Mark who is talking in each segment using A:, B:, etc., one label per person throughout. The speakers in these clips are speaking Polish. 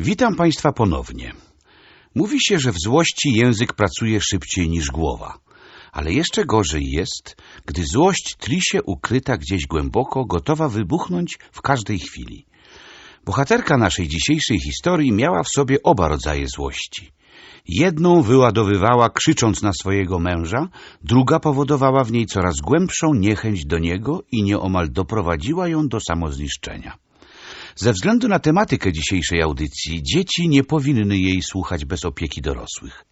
A: Witam Państwa ponownie. Mówi się, że w złości język pracuje szybciej niż głowa. Ale jeszcze gorzej jest, gdy złość tli się ukryta gdzieś głęboko, gotowa wybuchnąć w każdej chwili. Bohaterka naszej dzisiejszej historii miała w sobie oba rodzaje złości. Jedną wyładowywała krzycząc na swojego męża, druga powodowała w niej coraz głębszą niechęć do niego i nieomal doprowadziła ją do samozniszczenia. Ze względu na tematykę dzisiejszej audycji, dzieci nie powinny jej słuchać bez opieki dorosłych.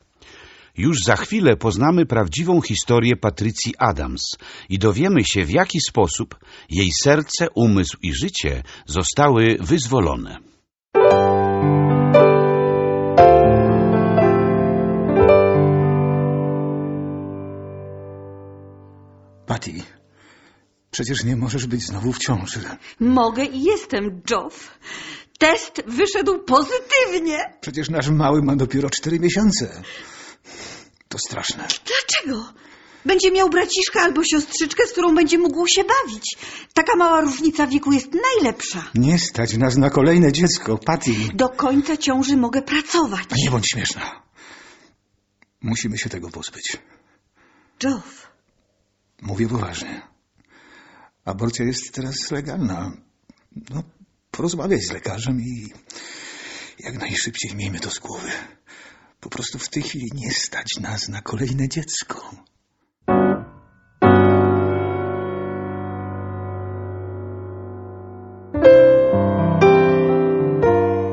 A: Już za chwilę poznamy prawdziwą historię Patrycji Adams i dowiemy się, w jaki sposób jej serce, umysł i życie zostały wyzwolone.
B: Patty, przecież nie możesz być znowu w ciąży.
C: Mogę i jestem, Joff. Test wyszedł pozytywnie.
B: Przecież nasz mały ma dopiero cztery miesiące. To straszne.
C: Dlaczego? Będzie miał braciszka albo siostrzyczkę, z którą będzie mógł się bawić. Taka mała różnica wieku jest najlepsza.
B: Nie stać nas na kolejne dziecko, Patty.
C: Do końca ciąży mogę pracować.
B: Nie bądź śmieszna. Musimy się tego pozbyć.
C: Joff,
B: Mówię poważnie. Aborcja jest teraz legalna. No, porozmawiaj z lekarzem i jak najszybciej miejmy to z głowy. Po prostu w tej chwili nie stać nas na kolejne dziecko.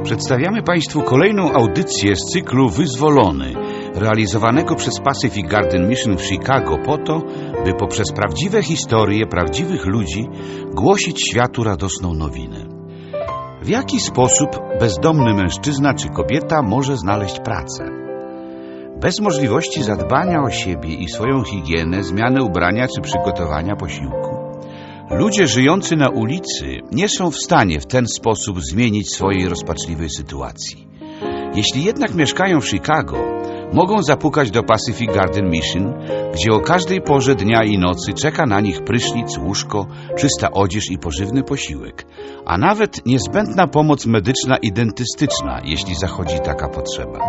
A: Przedstawiamy Państwu kolejną audycję z cyklu Wyzwolony, realizowanego przez Pacific Garden Mission w Chicago po to, by poprzez prawdziwe historie prawdziwych ludzi głosić światu radosną nowinę. W jaki sposób bezdomny mężczyzna czy kobieta może znaleźć pracę? Bez możliwości zadbania o siebie i swoją higienę, zmiany ubrania czy przygotowania posiłku. Ludzie żyjący na ulicy nie są w stanie w ten sposób zmienić swojej rozpaczliwej sytuacji. Jeśli jednak mieszkają w Chicago, mogą zapukać do Pacific Garden Mission, gdzie o każdej porze dnia i nocy czeka na nich prysznic, łóżko, czysta odzież i pożywny posiłek, a nawet niezbędna pomoc medyczna i dentystyczna, jeśli zachodzi taka potrzeba.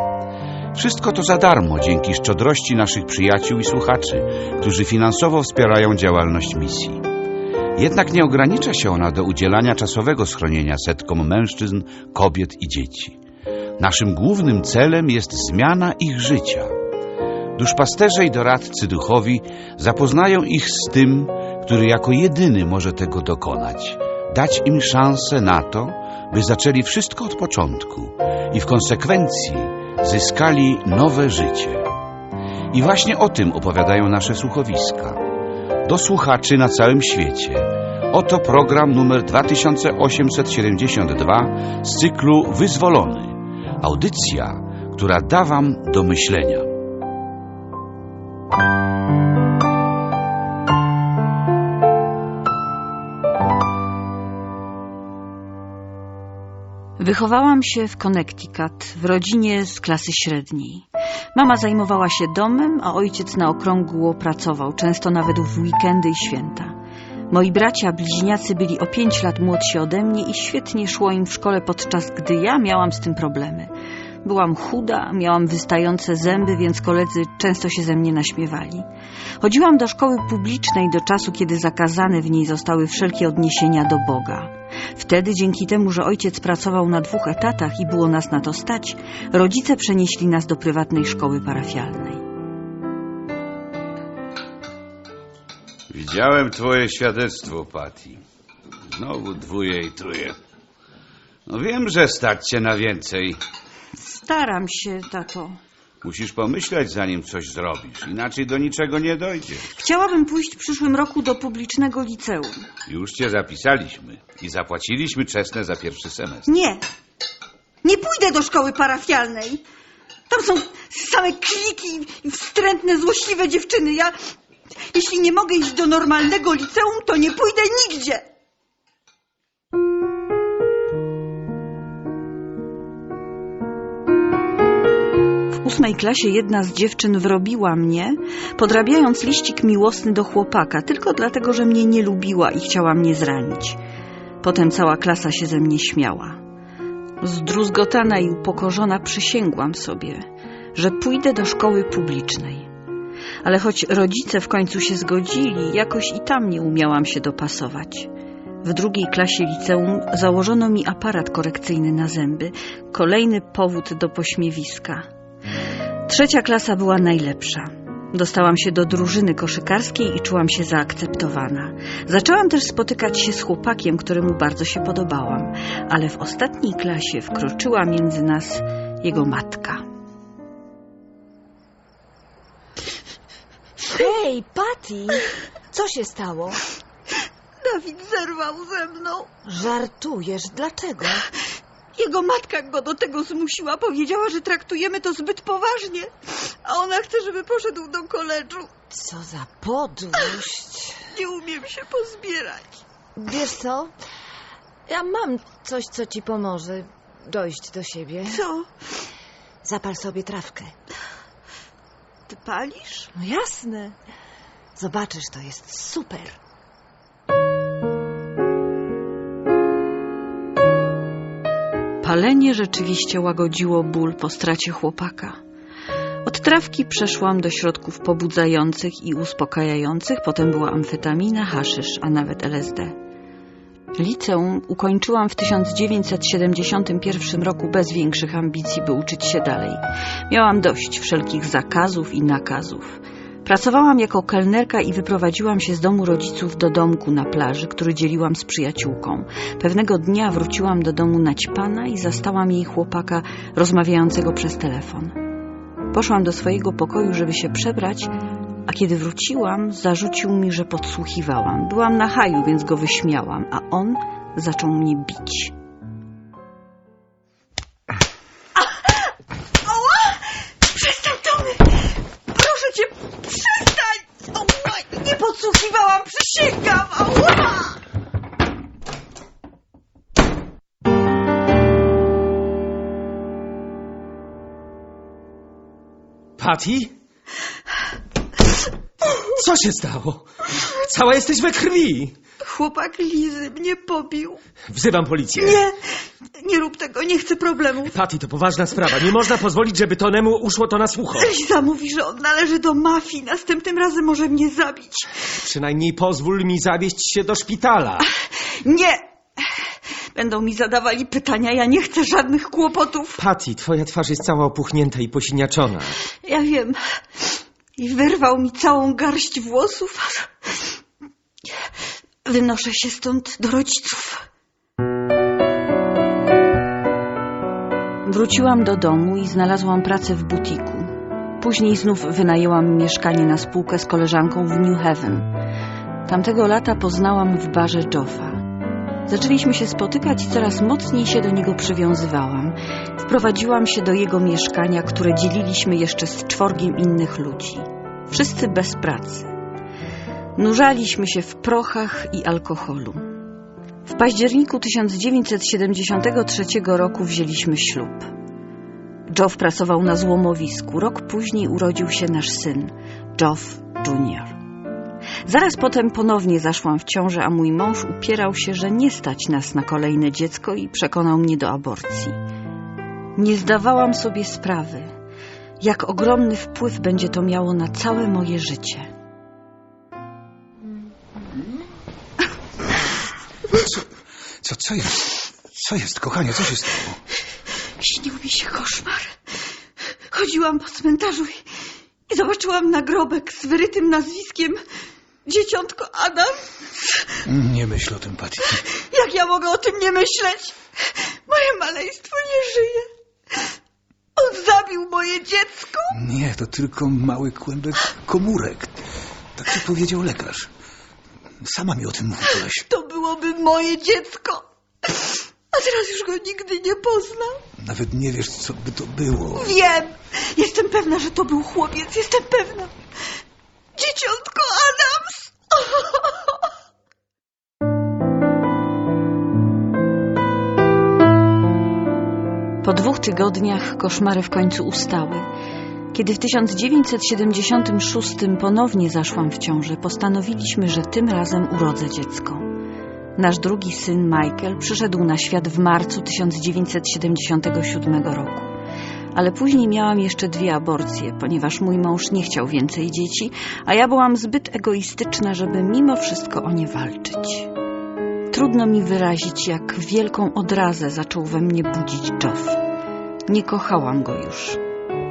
A: Wszystko to za darmo dzięki szczodrości naszych przyjaciół i słuchaczy, którzy finansowo wspierają działalność misji. Jednak nie ogranicza się ona do udzielania czasowego schronienia setkom mężczyzn, kobiet i dzieci. Naszym głównym celem jest zmiana ich życia. Duszpasterze i doradcy duchowi zapoznają ich z tym, który jako jedyny może tego dokonać, dać im szansę na to, by zaczęli wszystko od początku i w konsekwencji zyskali nowe życie. I właśnie o tym opowiadają nasze słuchowiska do słuchaczy na całym świecie. Oto program numer 2872 z cyklu Wyzwolony. Audycja, która da Wam do myślenia.
C: Wychowałam się w Connecticut, w rodzinie z klasy średniej. Mama zajmowała się domem, a ojciec na okrągło pracował, często nawet w weekendy i święta. Moi bracia bliźniacy byli o pięć lat młodsi ode mnie i świetnie szło im w szkole, podczas gdy ja miałam z tym problemy. Byłam chuda, miałam wystające zęby, więc koledzy często się ze mnie naśmiewali. Chodziłam do szkoły publicznej do czasu, kiedy zakazane w niej zostały wszelkie odniesienia do Boga. Wtedy, dzięki temu, że ojciec pracował na dwóch etatach i było nas na to stać, rodzice przenieśli nas do prywatnej szkoły parafialnej.
A: Widziałem Twoje świadectwo, Patty. Znowu dwóje i truje. No wiem, że stać Cię na więcej.
C: Staram się, tato.
A: Musisz pomyśleć, zanim coś zrobisz, inaczej do niczego nie dojdzie.
C: Chciałabym pójść w przyszłym roku do publicznego liceum.
A: Już Cię zapisaliśmy i zapłaciliśmy czesne za pierwszy semestr.
C: Nie. Nie pójdę do szkoły parafialnej. Tam są same kliki i wstrętne, złośliwe dziewczyny. Ja, jeśli nie mogę iść do normalnego liceum, to nie pójdę nigdzie. W ósmej klasie jedna z dziewczyn wrobiła mnie, podrabiając liścik miłosny do chłopaka, tylko dlatego, że mnie nie lubiła i chciała mnie zranić. Potem cała klasa się ze mnie śmiała. Zdruzgotana i upokorzona przysięgłam sobie, że pójdę do szkoły publicznej. Ale choć rodzice w końcu się zgodzili, jakoś i tam nie umiałam się dopasować. W drugiej klasie liceum założono mi aparat korekcyjny na zęby, kolejny powód do pośmiewiska. Trzecia klasa była najlepsza. Dostałam się do drużyny koszykarskiej i czułam się zaakceptowana. Zaczęłam też spotykać się z chłopakiem, któremu bardzo się podobałam, ale w ostatniej klasie wkroczyła między nas jego matka.
D: Hej, Patty! Co się stało?
E: Dawid zerwał ze mną.
D: Żartujesz, dlaczego?
E: Jego matka go do tego zmusiła. Powiedziała, że traktujemy to zbyt poważnie. A ona chce, żeby poszedł do koledżu.
D: Co za podłość.
E: Nie umiem się pozbierać.
D: Wiesz co? Ja mam coś, co ci pomoże dojść do siebie.
E: Co?
D: Zapal sobie trawkę.
E: Ty palisz?
D: No jasne. Zobaczysz, to jest super.
C: Palenie rzeczywiście łagodziło ból po stracie chłopaka. Od trawki przeszłam do środków pobudzających i uspokajających, potem była amfetamina, haszysz, a nawet LSD. Liceum ukończyłam w 1971 roku bez większych ambicji, by uczyć się dalej. Miałam dość wszelkich zakazów i nakazów. Pracowałam jako kelnerka i wyprowadziłam się z domu rodziców do domku na plaży, który dzieliłam z przyjaciółką. Pewnego dnia wróciłam do domu naćpana i zastałam jej chłopaka rozmawiającego przez telefon. Poszłam do swojego pokoju, żeby się przebrać, a kiedy wróciłam, zarzucił mi, że podsłuchiwałam. Byłam na haju, więc go wyśmiałam, a on zaczął mnie bić.
E: Przestań, Tony! Proszę cię, przestań! Ała, nie podsłuchiwałam, przysięgam! Ała!
F: Patty? Co się stało? Cała jesteś we krwi.
E: Chłopak Lizy mnie pobił.
F: Wzywam policję.
E: Nie, nie rób tego, nie chcę problemów.
F: Patty, to poważna sprawa. Nie można pozwolić, żeby Tonemu uszło to na sucho.
E: Liza mówi, że on należy do mafii. Następnym razem może mnie zabić.
F: Przynajmniej pozwól mi zawieźć się do szpitala.
E: Nie! Będą mi zadawali pytania, ja nie chcę żadnych kłopotów.
F: Patty, twoja twarz jest cała opuchnięta i posiniaczona.
E: Ja wiem. I wyrwał mi całą garść włosów. Wynoszę się stąd do rodziców.
C: Wróciłam do domu i znalazłam pracę w butiku. Później znów wynajęłam mieszkanie na spółkę z koleżanką w New Haven. Tamtego lata poznałam w barze Joffa. Zaczęliśmy się spotykać i coraz mocniej się do niego przywiązywałam. Wprowadziłam się do jego mieszkania, które dzieliliśmy jeszcze z czworgiem innych ludzi. Wszyscy bez pracy. Nurzaliśmy się w prochach i alkoholu. W październiku 1973 roku wzięliśmy ślub. Joff pracował na złomowisku. Rok później urodził się nasz syn, Joff Jr. Zaraz potem ponownie zaszłam w ciążę, a mój mąż upierał się, że nie stać nas na kolejne dziecko i przekonał mnie do aborcji. Nie zdawałam sobie sprawy, jak ogromny wpływ będzie to miało na całe moje życie.
B: Co, co jest? Co jest, kochanie, co się stało?
E: Śnił mi się koszmar. Chodziłam po cmentarzu i, i zobaczyłam nagrobek z wyrytym nazwiskiem Dzieciątko Adam.
B: Nie myśl o tym, Patty.
E: Jak ja mogę o tym nie myśleć? Moje maleństwo nie żyje. On zabił moje dziecko.
B: Nie, to tylko mały kłębek komórek. Tak ci powiedział lekarz. Sama mi o tym mówiłaś.
E: To byłoby moje dziecko. A teraz już go nigdy nie poznam.
B: Nawet nie wiesz, co by to było.
E: Wiem. Jestem pewna, że to był chłopiec. Jestem pewna. Dzieciątko Adams.
C: Po dwóch tygodniach koszmary w końcu ustały. Kiedy w 1976 ponownie zaszłam w ciążę, postanowiliśmy, że tym razem urodzę dziecko. Nasz drugi syn Michael przyszedł na świat w marcu 1977 roku. Ale później miałam jeszcze dwie aborcje, ponieważ mój mąż nie chciał więcej dzieci, a ja byłam zbyt egoistyczna, żeby mimo wszystko o nie walczyć. Trudno mi wyrazić, jak wielką odrazę zaczął we mnie budzić Joff. Nie kochałam go już.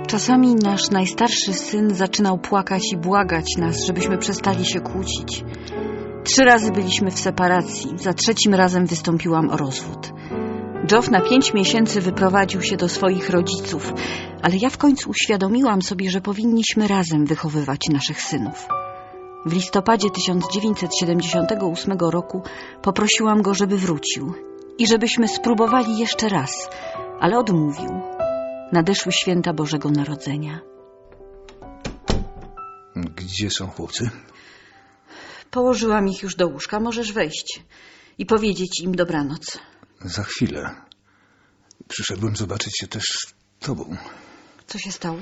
C: Czasami nasz najstarszy syn zaczynał płakać i błagać nas, żebyśmy przestali się kłócić. Trzy razy byliśmy w separacji, za trzecim razem wystąpiłam o rozwód. Joff na pięć miesięcy wyprowadził się do swoich rodziców, ale ja w końcu uświadomiłam sobie, że powinniśmy razem wychowywać naszych synów. W listopadzie 1978 roku poprosiłam go, żeby wrócił i żebyśmy spróbowali jeszcze raz, ale odmówił. Nadeszły święta Bożego Narodzenia.
B: Gdzie są chłopcy?
C: Położyłam ich już do łóżka, możesz wejść i powiedzieć im dobranoc.
B: Za chwilę. Przyszedłem zobaczyć się też z tobą.
C: Co się stało?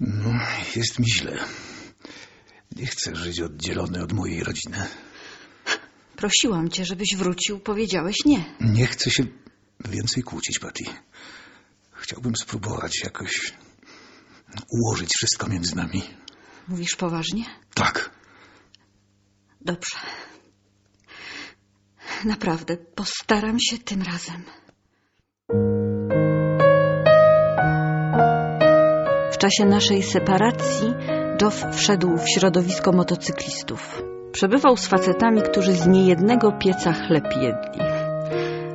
B: No, jest mi źle. Nie chcę żyć oddzielony od mojej rodziny.
C: Prosiłam cię, żebyś wrócił, powiedziałeś nie.
B: Nie chcę się więcej kłócić, Patty. Chciałbym spróbować jakoś ułożyć wszystko między nami.
C: Mówisz poważnie?
B: Tak.
C: Dobrze. Naprawdę, postaram się tym razem. W czasie naszej separacji Joff wszedł w środowisko motocyklistów. Przebywał z facetami, którzy z niejednego pieca chleb jedli.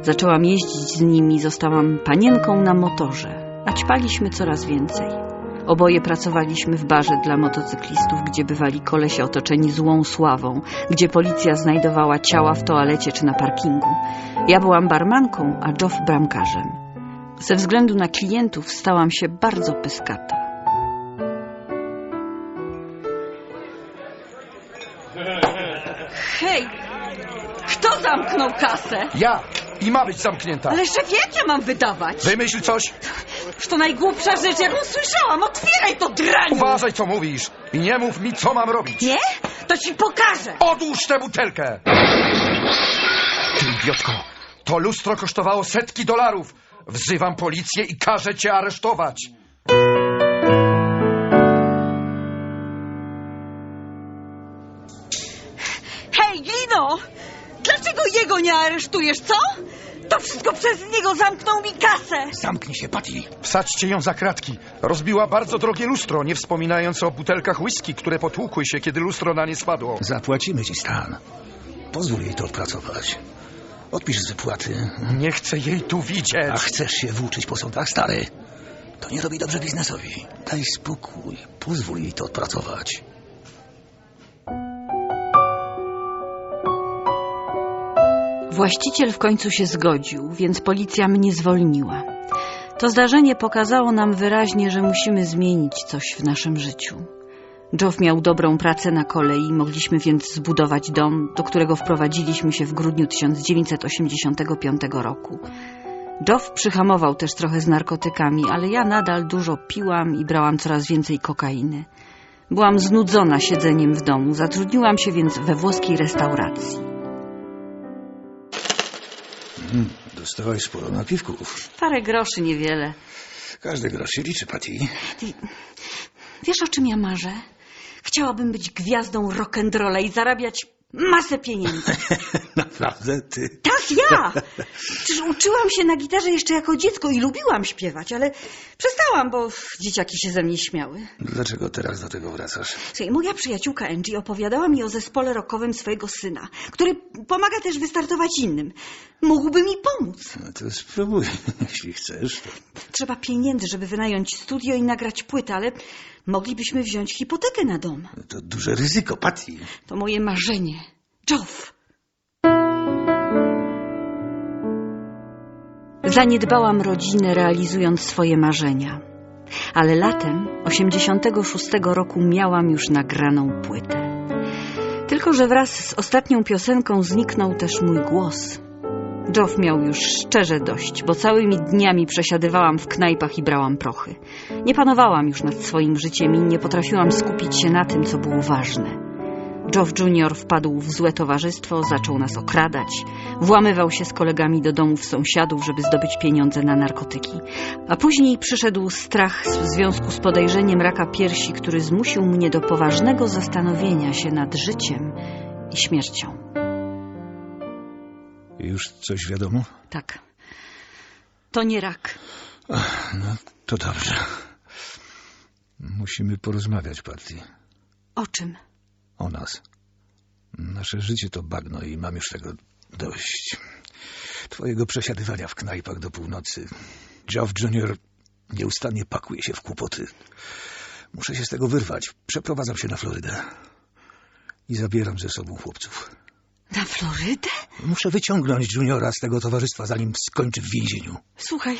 C: Zaczęłam jeździć z nimi, zostałam panienką na motorze, a ćpaliśmy coraz więcej. Oboje pracowaliśmy w barze dla motocyklistów, gdzie bywali kolesie otoczeni złą sławą, gdzie policja znajdowała ciała w toalecie czy na parkingu. Ja byłam barmanką, a Joff bramkarzem. Ze względu na klientów stałam się bardzo pyskata. Hej! Kto zamknął kasę?
F: Ja! I ma być zamknięta.
C: Ale jak ja mam wydawać?
F: Wymyśl coś.
C: Już to najgłupsza rzecz, jaką słyszałam. Otwieraj to draniu!
F: Uważaj, co mówisz. I nie mów mi, co mam robić.
C: Nie? To ci pokażę.
F: Odłóż tę butelkę! Ty idiotko! To lustro kosztowało setki dolarów. Wzywam policję i każę cię aresztować.
C: Hej, Glino! Dlaczego jego nie aresztujesz, co? To wszystko przez niego zamknął mi kasę.
B: Zamknij się, Patty.
F: Wsadźcie ją za kratki. Rozbiła bardzo drogie lustro, nie wspominając o butelkach whisky, które potłukły się, kiedy lustro na nie spadło.
B: Zapłacimy ci stan. Pozwól jej to odpracować. Odpisz z wypłaty.
F: Nie chcę jej tu widzieć.
B: A chcesz się włóczyć po sądach, stary? To nie robi dobrze biznesowi. Daj spokój. Pozwól jej to odpracować.
C: Właściciel w końcu się zgodził, więc policja mnie zwolniła. To zdarzenie pokazało nam wyraźnie, że musimy zmienić coś w naszym życiu. Joff miał dobrą pracę na kolei, mogliśmy więc zbudować dom, do którego wprowadziliśmy się w grudniu 1985 roku. Joff przyhamował też trochę z narkotykami, ale ja nadal dużo piłam i brałam coraz więcej kokainy. Byłam znudzona siedzeniem w domu, zatrudniłam się więc we włoskiej restauracji.
B: Dostałaś sporo napiwków.
C: Parę groszy niewiele.
B: Każdy grosz się liczy, Patty.
C: Wiesz, o czym ja marzę? Chciałabym być gwiazdą rock'n'rolla i zarabiać masę pieniędzy.
B: Naprawdę, ty?
C: Tak, ja! Przecież uczyłam się na gitarze jeszcze jako dziecko i lubiłam śpiewać, ale przestałam, bo dzieciaki się ze mnie śmiały.
B: Dlaczego teraz do tego wracasz?
C: Słuchaj, moja przyjaciółka Angie opowiadała mi o zespole rockowym swojego syna, który pomaga też wystartować innym. Mógłby mi pomóc.
B: No to spróbuj, jeśli chcesz. To...
C: Trzeba pieniędzy, żeby wynająć studio i nagrać płytę, ale moglibyśmy wziąć hipotekę na dom.
B: to duże ryzyko, Patty.
C: To moje marzenie. Joff! Zaniedbałam rodzinę, realizując swoje marzenia. Ale latem 86 roku miałam już nagraną płytę. Tylko, że wraz z ostatnią piosenką zniknął też mój głos. Joff miał już szczerze dość, bo całymi dniami przesiadywałam w knajpach i brałam prochy. Nie panowałam już nad swoim życiem i nie potrafiłam skupić się na tym, co było ważne. Geoff Junior wpadł w złe towarzystwo, zaczął nas okradać. Włamywał się z kolegami do domów sąsiadów, żeby zdobyć pieniądze na narkotyki. A później przyszedł strach w związku z podejrzeniem raka piersi, który zmusił mnie do poważnego zastanowienia się nad życiem i śmiercią.
B: Już coś wiadomo?
C: Tak. To nie rak.
B: No, to dobrze. Musimy porozmawiać, Patty.
C: O czym?
B: O nas. Nasze życie to bagno i mam już tego dość. Twojego przesiadywania w knajpach do północy. Geoff Junior nieustannie pakuje się w kłopoty. Muszę się z tego wyrwać. Przeprowadzam się na Florydę. I zabieram ze sobą chłopców.
C: Na Florydę?
B: Muszę wyciągnąć Juniora z tego towarzystwa, zanim skończy w więzieniu.
C: Słuchaj,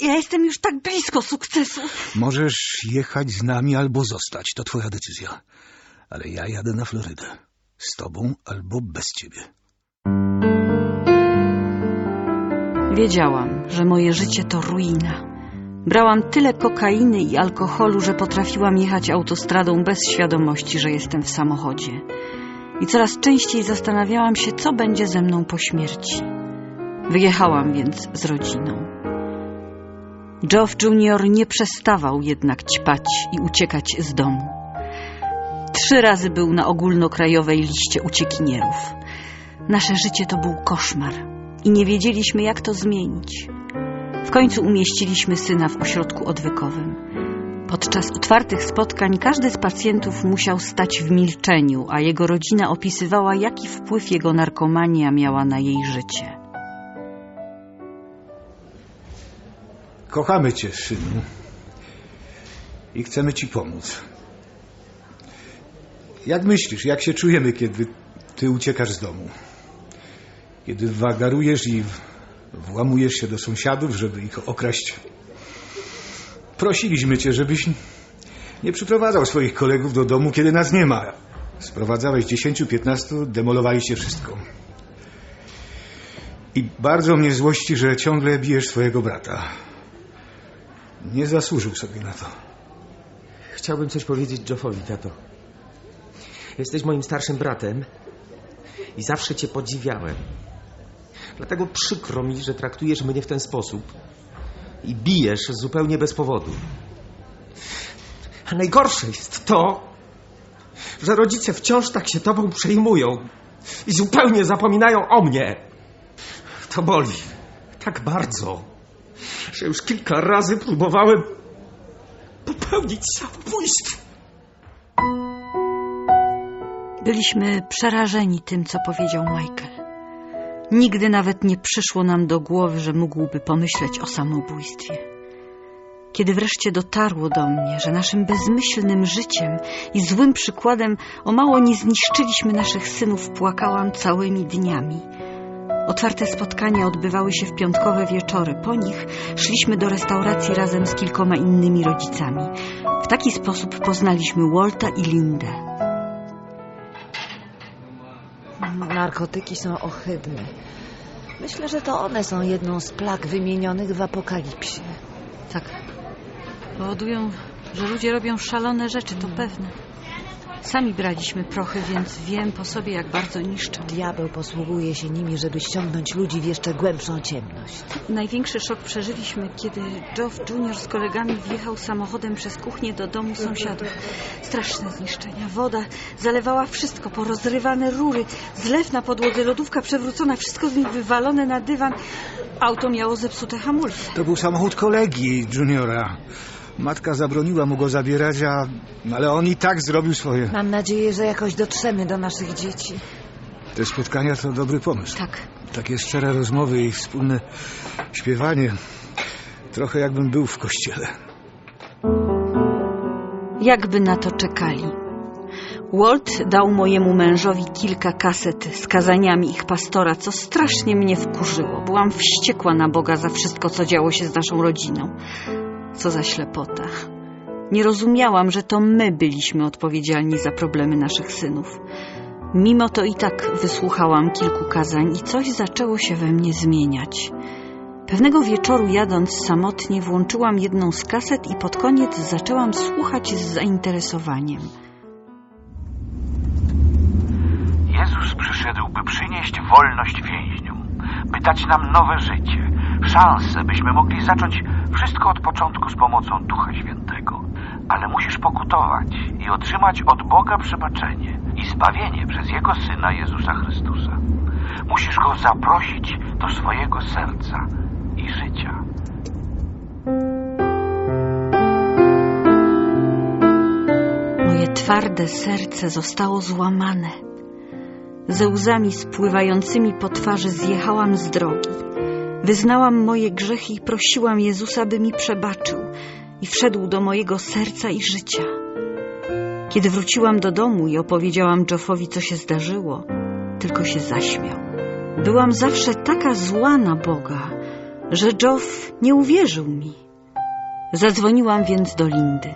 C: ja jestem już tak blisko sukcesu.
B: Możesz jechać z nami albo zostać. To twoja decyzja. Ale ja jadę na Florydę. Z tobą albo bez ciebie.
C: Wiedziałam, że moje życie to ruina. Brałam tyle kokainy i alkoholu, że potrafiłam jechać autostradą bez świadomości, że jestem w samochodzie. I coraz częściej zastanawiałam się, co będzie ze mną po śmierci. Wyjechałam więc z rodziną. Geoff Junior nie przestawał jednak ćpać i uciekać z domu. Trzy razy był na ogólnokrajowej liście uciekinierów. Nasze życie to był koszmar i nie wiedzieliśmy, jak to zmienić. W końcu umieściliśmy syna w ośrodku odwykowym. Podczas otwartych spotkań każdy z pacjentów musiał stać w milczeniu, a jego rodzina opisywała, jaki wpływ jego narkomania miała na jej życie.
B: Kochamy cię, synu. I chcemy ci pomóc. Jak myślisz, jak się czujemy, kiedy ty uciekasz z domu? Kiedy wagarujesz i włamujesz się do sąsiadów, żeby ich okraść? Prosiliśmy cię, żebyś nie przyprowadzał swoich kolegów do domu, kiedy nas nie ma. Sprowadzałeś 10-15, demolowaliście wszystko. I bardzo mnie złości, że ciągle bijesz swojego brata. Nie zasłużył sobie na to.
G: Chciałbym coś powiedzieć Joffowi, tato. Jesteś moim starszym bratem i zawsze cię podziwiałem. Dlatego przykro mi, że traktujesz mnie w ten sposób i bijesz zupełnie bez powodu. A najgorsze jest to, że rodzice wciąż tak się tobą przejmują i zupełnie zapominają o mnie. To boli tak bardzo, że już kilka razy próbowałem popełnić samobójstwo.
C: Byliśmy przerażeni tym, co powiedział Michael. Nigdy nawet nie przyszło nam do głowy, że mógłby pomyśleć o samobójstwie. Kiedy wreszcie dotarło do mnie, że naszym bezmyślnym życiem i złym przykładem o mało nie zniszczyliśmy naszych synów, płakałam całymi dniami. Otwarte spotkania odbywały się w piątkowe wieczory. Po nich szliśmy do restauracji razem z kilkoma innymi rodzicami. W taki sposób poznaliśmy Walta i Lindę.
D: Narkotyki są ohydne. Myślę, że to one są jedną z plag wymienionych w apokalipsie.
C: Tak. Powodują, że ludzie robią szalone rzeczy, to pewne. Sami braliśmy prochy, więc wiem po sobie, jak bardzo niszczą.
D: Diabeł posługuje się nimi, żeby ściągnąć ludzi w jeszcze głębszą ciemność.
C: Największy szok przeżyliśmy, kiedy Geoff Junior z kolegami wjechał samochodem przez kuchnię do domu sąsiadów. Straszne zniszczenia. Woda zalewała wszystko, porozrywane rury, zlew na podłodze, lodówka przewrócona, wszystko z nich wywalone na dywan. Auto miało zepsute hamulce.
B: To był samochód kolegi Juniora. Matka zabroniła mu go zabierać, a... ale on i tak zrobił swoje.
D: Mam nadzieję, że jakoś dotrzemy do naszych dzieci.
B: Te spotkania to dobry pomysł.
C: Tak.
B: Takie szczere rozmowy i wspólne śpiewanie. Trochę jakbym był w kościele.
C: Jakby na to czekali. Walt dał mojemu mężowi kilka kaset z kazaniami ich pastora, co strasznie mnie wkurzyło. Byłam wściekła na Boga za wszystko, co działo się z naszą rodziną. Co za ślepota. Nie rozumiałam, że to my byliśmy odpowiedzialni za problemy naszych synów. Mimo to i tak wysłuchałam kilku kazań i coś zaczęło się we mnie zmieniać. Pewnego wieczoru jadąc samotnie włączyłam jedną z kaset i pod koniec zaczęłam słuchać z zainteresowaniem.
A: przyszedł, by przynieść wolność więźniom, by dać nam nowe życie, szansę, byśmy mogli zacząć wszystko od początku z pomocą Ducha Świętego. Ale musisz pokutować i otrzymać od Boga przebaczenie i zbawienie przez Jego Syna Jezusa Chrystusa. Musisz Go zaprosić do swojego serca i życia.
C: Moje twarde serce zostało złamane. Ze łzami spływającymi po twarzy zjechałam z drogi. Wyznałam moje grzechy i prosiłam Jezusa, by mi przebaczył i wszedł do mojego serca i życia. Kiedy wróciłam do domu i opowiedziałam Joffowi, co się zdarzyło, tylko się zaśmiał. Byłam zawsze taka zła na Boga, że Joff nie uwierzył mi. Zadzwoniłam więc do Lindy.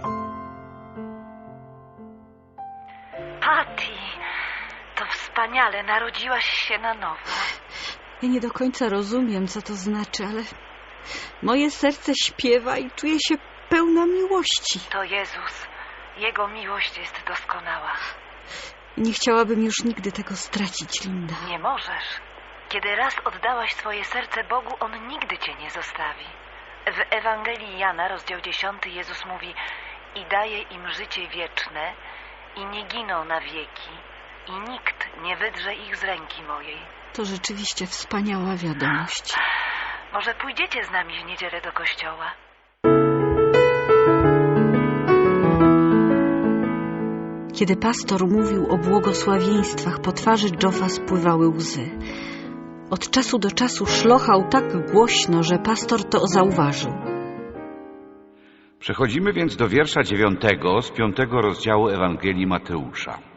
H: Patty, to wspaniale, narodziłaś się na nowo.
C: Ja nie do końca rozumiem, co to znaczy, ale moje serce śpiewa i czuję się pełna miłości.
H: To Jezus. Jego miłość jest doskonała.
C: Nie chciałabym już nigdy tego stracić, Linda.
H: Nie możesz. Kiedy raz oddałaś swoje serce Bogu, On nigdy cię nie zostawi. W Ewangelii Jana, rozdział 10, Jezus mówi i daje im życie wieczne i nie giną na wieki i nikt nie wydrze ich z ręki mojej.
C: To rzeczywiście wspaniała wiadomość.
H: Może pójdziecie z nami w niedzielę do kościoła?
C: Kiedy pastor mówił o błogosławieństwach, po twarzy Joffa spływały łzy. Od czasu do czasu szlochał tak głośno, że pastor to zauważył.
A: Przechodzimy więc do wiersza dziewiątego z piątego rozdziału Ewangelii Mateusza.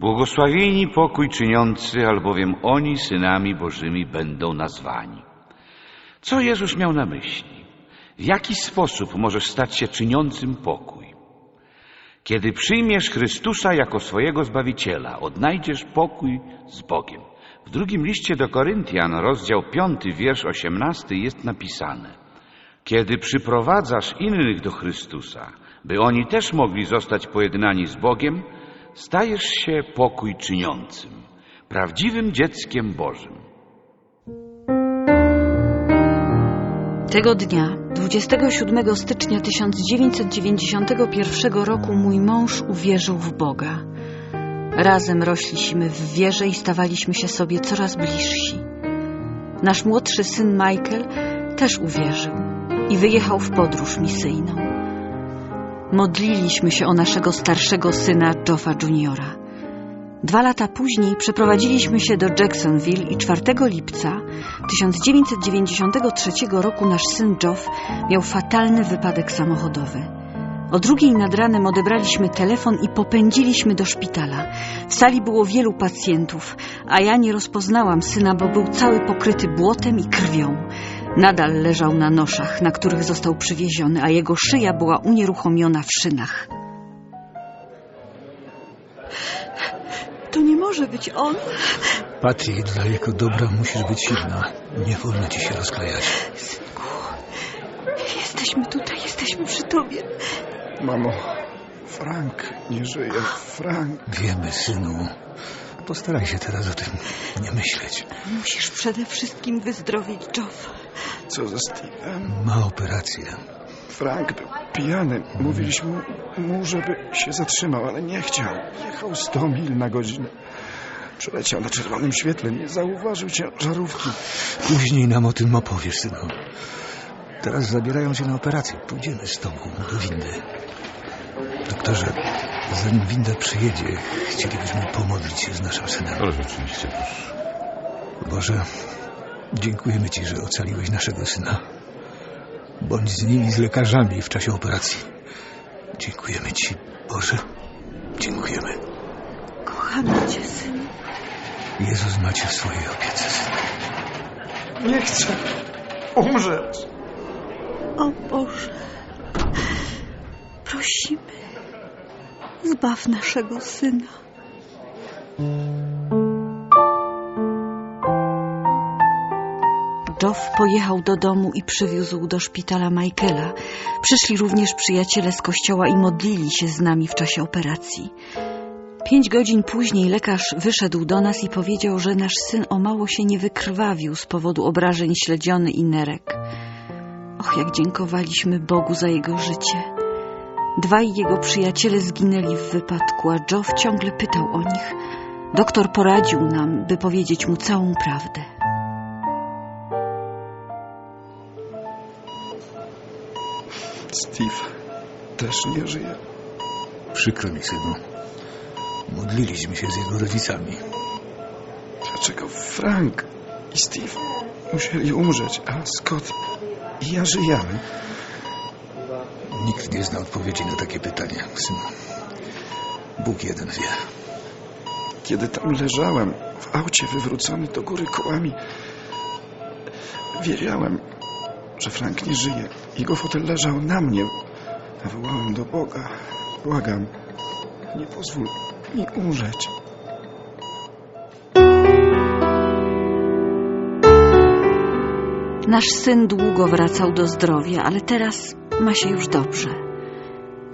A: Błogosławieni pokój czyniący, albowiem oni synami Bożymi będą nazwani. Co Jezus miał na myśli? W jaki sposób możesz stać się czyniącym pokój? Kiedy przyjmiesz Chrystusa jako swojego Zbawiciela, odnajdziesz pokój z Bogiem. W drugim liście do Koryntian, rozdział 5, wiersz 18 jest napisane Kiedy przyprowadzasz innych do Chrystusa, by oni też mogli zostać pojednani z Bogiem, stajesz się pokój czyniącym, prawdziwym dzieckiem Bożym.
C: Tego dnia, 27 stycznia 1991 roku, mój mąż uwierzył w Boga. Razem rośliśmy w wierze i stawaliśmy się sobie coraz bliżsi. Nasz młodszy syn Michael też uwierzył i wyjechał w podróż misyjną. Modliliśmy się o naszego starszego syna Joffa Juniora. Dwa lata później przeprowadziliśmy się do Jacksonville i 4 lipca 1993 roku nasz syn Joff miał fatalny wypadek samochodowy. O drugiej nad ranem odebraliśmy telefon i popędziliśmy do szpitala. W sali było wielu pacjentów, a ja nie rozpoznałam syna, bo był cały pokryty błotem i krwią. Nadal leżał na noszach, na których został przywieziony, a jego szyja była unieruchomiona w szynach.
E: To nie może być on.
B: Patty, dla jego dobra musisz być silna. Nie wolno ci się rozklejać.
E: Synku, jesteśmy tutaj, jesteśmy przy tobie.
B: Mamo, Frank nie żyje. Frank. Wiemy, synu. Postaraj się teraz o tym nie myśleć.
E: Musisz przede wszystkim wyzdrowić Joffa.
I: Co ze Steve'em?
B: Ma operację.
I: Frank był pijany. Mówiliśmy mu, żeby się zatrzymał, ale nie chciał. Jechał 100 mil na godzinę. Przeleciał na czerwonym świetle, nie zauważył ciężarówki.
B: Później nam o tym opowiesz, synu. Teraz zabierają cię na operację. Pójdziemy z tobą do windy. Doktorze, zanim winda przyjedzie, chcielibyśmy pomodlić się z naszym synem.
A: Ale rzeczywiście, proszę.
B: Boże, dziękujemy Ci, że ocaliłeś naszego syna. Bądź z nim i z lekarzami w czasie operacji. Dziękujemy Ci, Boże. Dziękujemy.
E: Kochamy cię, synu.
B: Jezus macie w swojej opiece, synu.
I: Nie chcę umrzeć.
E: O Boże, prosimy, zbaw naszego syna.
C: Joff pojechał do domu i przywiózł do szpitala Michaela. Przyszli również przyjaciele z kościoła i modlili się z nami w czasie operacji. Pięć godzin później lekarz wyszedł do nas i powiedział, że nasz syn o mało się nie wykrwawił z powodu obrażeń śledziony i nerek. Och, jak dziękowaliśmy Bogu za jego życie. Dwaj jego przyjaciele zginęli w wypadku, a Joe ciągle pytał o nich. Doktor poradził nam, by powiedzieć mu całą prawdę.
I: Steve też nie żyje.
B: Przykro mi, synu. Modliliśmy się z jego rodzicami.
I: Dlaczego Frank i Steve musieli umrzeć, a Scott i ja żyjemy?
B: Nikt nie zna odpowiedzi na takie pytanie, synu. Bóg jeden wie.
I: Kiedy tam leżałem w aucie wywrócony do góry kołami, wiedziałem, że Frank nie żyje. Jego fotel leżał na mnie. Wołałem do Boga. Błagam, nie pozwól mi umrzeć.
C: Nasz syn długo wracał do zdrowia, ale teraz ma się już dobrze.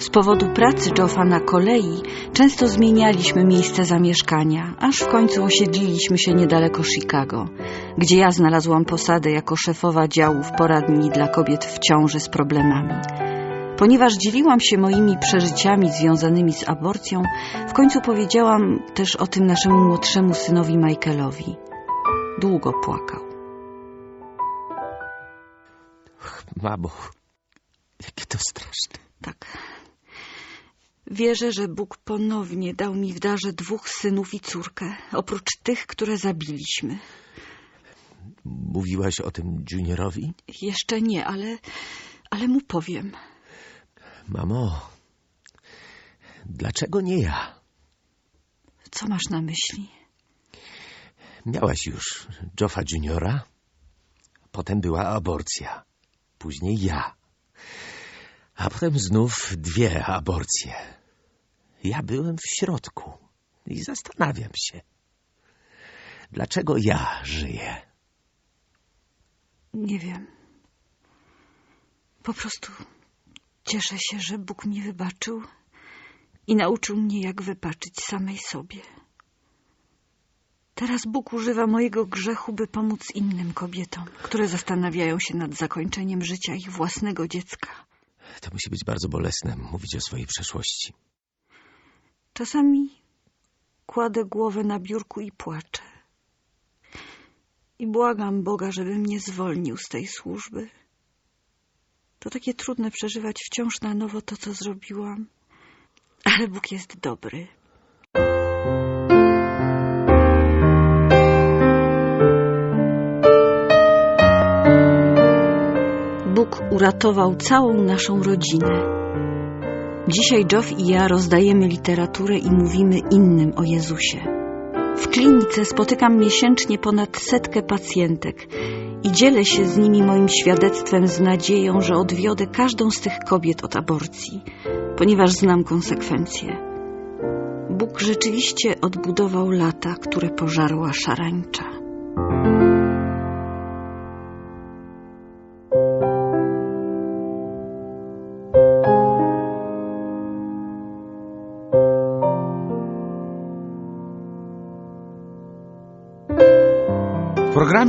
C: Z powodu pracy Joffa na kolei często zmienialiśmy miejsce zamieszkania, aż w końcu osiedliliśmy się niedaleko Chicago, gdzie ja znalazłam posadę jako szefowa działu w poradni dla kobiet w ciąży z problemami. Ponieważ dzieliłam się moimi przeżyciami związanymi z aborcją, w końcu powiedziałam też o tym naszemu młodszemu synowi Michaelowi. Długo płakał.
G: Mamo, jakie to straszne.
C: Tak. Wierzę, że Bóg ponownie dał mi w darze dwóch synów i córkę, oprócz tych, które zabiliśmy.
G: Mówiłaś o tym Juniorowi?
C: Jeszcze nie, ale, ale mu powiem.
G: Mamo, dlaczego nie ja?
C: Co masz na myśli?
G: Miałaś już Joffa Juniora, potem była aborcja, później ja, a potem znów dwie aborcje. Ja byłem w środku i zastanawiam się, dlaczego ja żyję.
C: Nie wiem. Po prostu cieszę się, że Bóg mi wybaczył i nauczył mnie, jak wybaczyć samej sobie. Teraz Bóg używa mojego grzechu, by pomóc innym kobietom, które zastanawiają się nad zakończeniem życia ich własnego dziecka.
G: To musi być bardzo bolesne mówić o swojej przeszłości.
C: Czasami kładę głowę na biurku i płaczę. I błagam Boga, żeby mnie zwolnił z tej służby. To takie trudne przeżywać wciąż na nowo to, co zrobiłam. Ale Bóg jest dobry. Bóg uratował całą naszą rodzinę. Dzisiaj Geoff i ja rozdajemy literaturę i mówimy innym o Jezusie. W klinice spotykam miesięcznie ponad setkę pacjentek i dzielę się z nimi moim świadectwem z nadzieją, że odwiodę każdą z tych kobiet od aborcji, ponieważ znam konsekwencje. Bóg rzeczywiście odbudował lata, które pożarła szarańcza.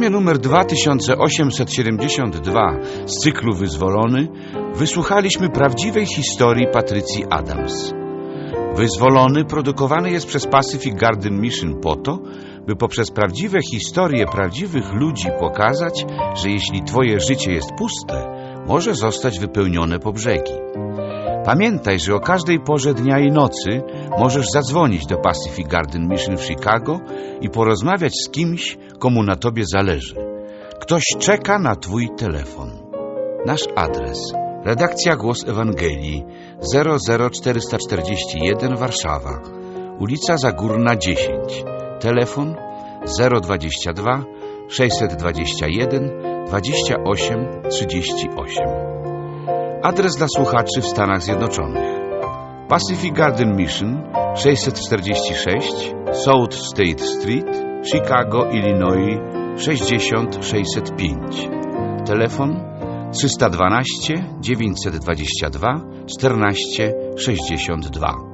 A: Programie numer 2872 z cyklu Wyzwolony wysłuchaliśmy prawdziwej historii Patrycji Adams. Wyzwolony produkowany jest przez Pacific Garden Mission po to, by poprzez prawdziwe historie prawdziwych ludzi pokazać, że jeśli twoje życie jest puste, może zostać wypełnione po brzegi. Pamiętaj, że o każdej porze dnia i nocy możesz zadzwonić do Pacific Garden Mission w Chicago i porozmawiać z kimś, komu na tobie zależy. Ktoś czeka na twój telefon. Nasz adres. Redakcja Głos Ewangelii 00441 Warszawa. Ulica Zagórna 10. Telefon 022 621 28 38. Adres dla słuchaczy w Stanach Zjednoczonych. Pacific Garden Mission 646 South State Street, Chicago, Illinois 60605. Telefon 312 922 14 62.